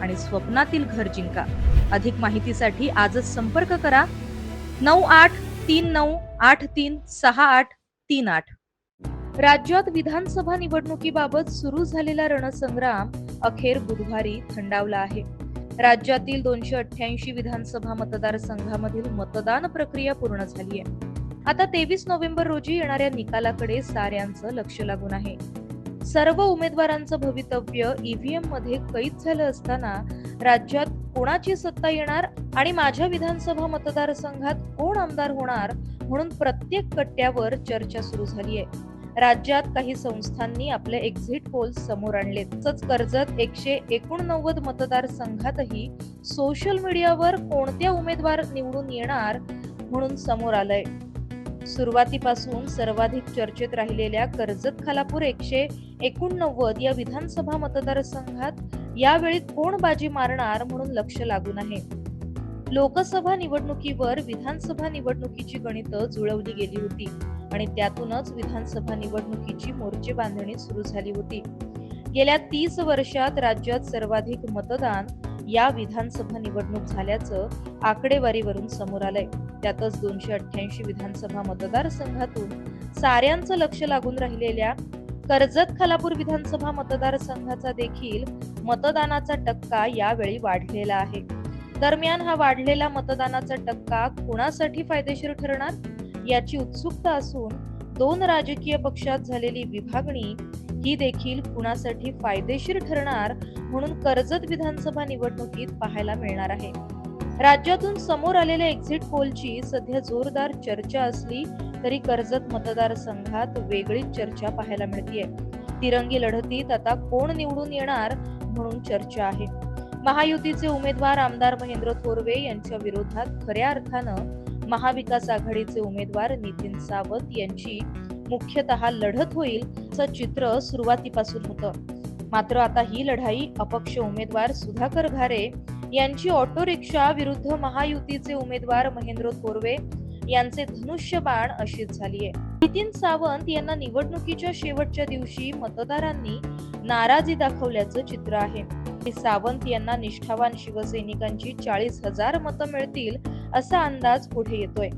आणि स्वप्नातील घर जिंका. अधिक माहितीसाठी आजच संपर्क करा. नऊ आठ तीन नऊ आठ तीन सहा आठ तीन आठ. राज्यात विधानसभा निवडणुकीबाबत सुरू झालेला रणसंग्राम अखेर बुधवारी थंडावला आहे. राज्यातील दोनशे अठ्ठ्याऐंशी विधानसभा मतदारसंघामधील मतदान प्रक्रिया पूर्ण झाली आहे आता तेवीस नोव्हेंबर रोजी येणाऱ्या निकालाकडे साऱ्यांचं लक्ष लागून आहे. सर्व उमेदवारांचं भवितव्य ईव्हीएममध्ये कैद झालं असताना राज्यात कोणाची सत्ता येणार आणि माझ्या विधानसभा मतदारसंघात कोण आमदार होणार म्हणून प्रत्येक कट्ट्यावर चर्चा सुरू झाली आहे राज्यात काही संस्थांनी आपले एक्झिट पोल समोर आणले तसंच कर्जत एकशे एकोणनव्वद मतदारसंघातही सोशल मीडियावर कोणत्या उमेदवार निवडून येणार म्हणून समोर आलंय. सुरुवातीपासून सर्वाधिक चर्चेत राहिलेल्या कर्जत खालापूर एकशे एकोणनव्वद या विधानसभा मतदारसंघात यावेळी कोण बाजी मारणार म्हणून लक्ष लागून आहे. लोकसभा निवडणुकीवर विधानसभा निवडणुकीची गणितं जुळवली गेली होती आणि त्यातूनच विधानसभा निवडणुकीची मोर्चे बांधणी सुरू झाली होती. गेल्या तीस वर्षात राज्यात सर्वाधिक मतदान या विधानसभा निवडणूक झाल्याचं आकडेवारीवरून समोर आलंय. त्यातच दोनशे अठ्ठ्याऐंशी विधानसभा मतदारसंघातून साऱ्यांचं लक्ष लागून राहिलेल्या कर्जत खालापूर विधानसभा मतदारसंघाचा देखील मतदानाचा टक्का यावेळी वाढलेला आहे. दरम्यान हा वाढलेला मतदानाचा टक्का कुणासाठी फायदेशीर ठरणार? याची उत्सुकता असून दोन राजकीय पक्षात झालेली विभागणी ही देखील कुणासाठी फायदेशीर ठरणार म्हणून कर्जत विधानसभा निवडणुकीत पाहायला मिळणार आहे. राज्यातून समोर आलेल्या एक्झिट पोलची सध्या जोरदार चर्चा असली तरी कर्जत मतदारसंघात वेगळीच चर्चा पाहायला मिळतीये. तिरंगी लढतीत आता कोण निवडून येणार म्हणून चर्चा आहे. महायुतीचे उमेदवार आमदार महेंद्र थोरवे यांच्या विरोधात खऱ्या अर्थानं महाविकास आघाडीचे उमेदवार नितीन सावंत यांची मुख्यतः लढत होईल असं चित्र सुरुवातीपासून होतं. मात्र आता ही लढाई अपक्ष उमेदवार सुधाकर घारे यांची ऑटो रिक्षा विरुद्ध महायुतीचे उमेदवार महेंद्र थोरवे यांचे धनुष्यबाण अशीच झालीय नितीन सावंत यांना निवडणुकीच्या शेवटच्या दिवशी मतदारांनी नाराजी दाखवल्याचं चित्र आहे. सावंत यांना निष्ठावान शिवसैनिकांची चाळीस हजार मतं मिळतील असा अंदाज पुढे येतोय.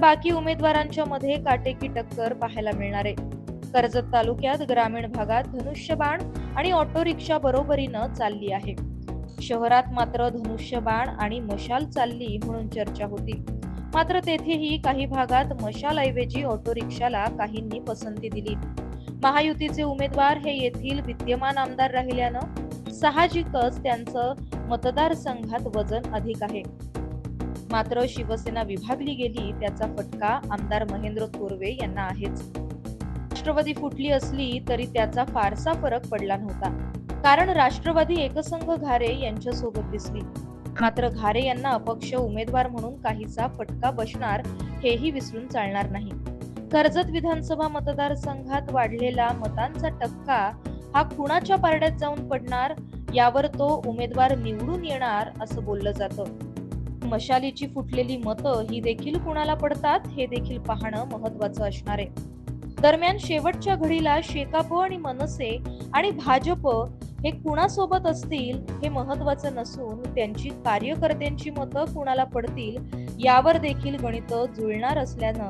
बाकी उमेदवारांच्या मध्ये काटेकी टक्कर पाहायला मिळणार आहे. कर्जत तालुक्यात ग्रामीण भागात धनुष्यबाण आणि ऑटो रिक्षा बरोबरीनं चालली आहे. शहरात मात्र धनुष्यबाण आणि मशाल चालली म्हणून चर्चा होती. मात्र तेथेही काही भागात मशालऐवजी ऑटो रिक्षाला काहींनी पसंती दिली. महायुतीचे उमेदवार हे येथील विद्यमान आमदार राहिल्यानं साहजिकच त्यांचं मतदारसंघात वजन अधिक आहे. मात्र शिवसेना विभागली गेली त्याचा फटका आमदार महेंद्र थोरवे यांना आहेच. राष्ट्रवादी फुटली असली तरी त्याचा फारसा फरक पडला नव्हता. कारण राष्ट्रवादी एकसंघ घारे यांच्या सोबत दिसली. मात्र घारे यांना अपक्ष उमेदवार म्हणून काहीसा फटका बसणार हेही विसरून चालणार नाही. कर्जत विधानसभा मतदारसंघात वाढलेला मतांचा टक्का हा कुणाच्या पारड्यात जाऊन पडणार यावर तो उमेदवार निवडून येणार असं बोललं जातं. मशालीची फुटलेली मतं ही देखील कुणाला पडतात हे देखील पाहणं महत्वाचं असणार आहे. दरम्यान शेवटच्या घडीला शेकाप आणि मनसे आणि भाजप हे कुणासोबत असतील हे महत्वाचं नसून त्यांची कार्यकर्त्यांची मतं कुणाला पडतील यावर देखील गणित जुळणार असल्यानं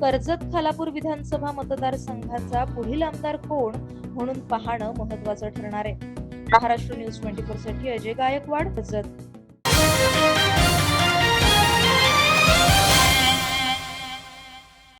कर्जत खालापूर विधानसभा मतदारसंघाचा पुढील आमदार कोण म्हणून पाहणं महत्वाचं ठरणार आहे. महाराष्ट्र न्यूज ट्वेंटी फोरसाठी अजय गायकवाड कर्जत.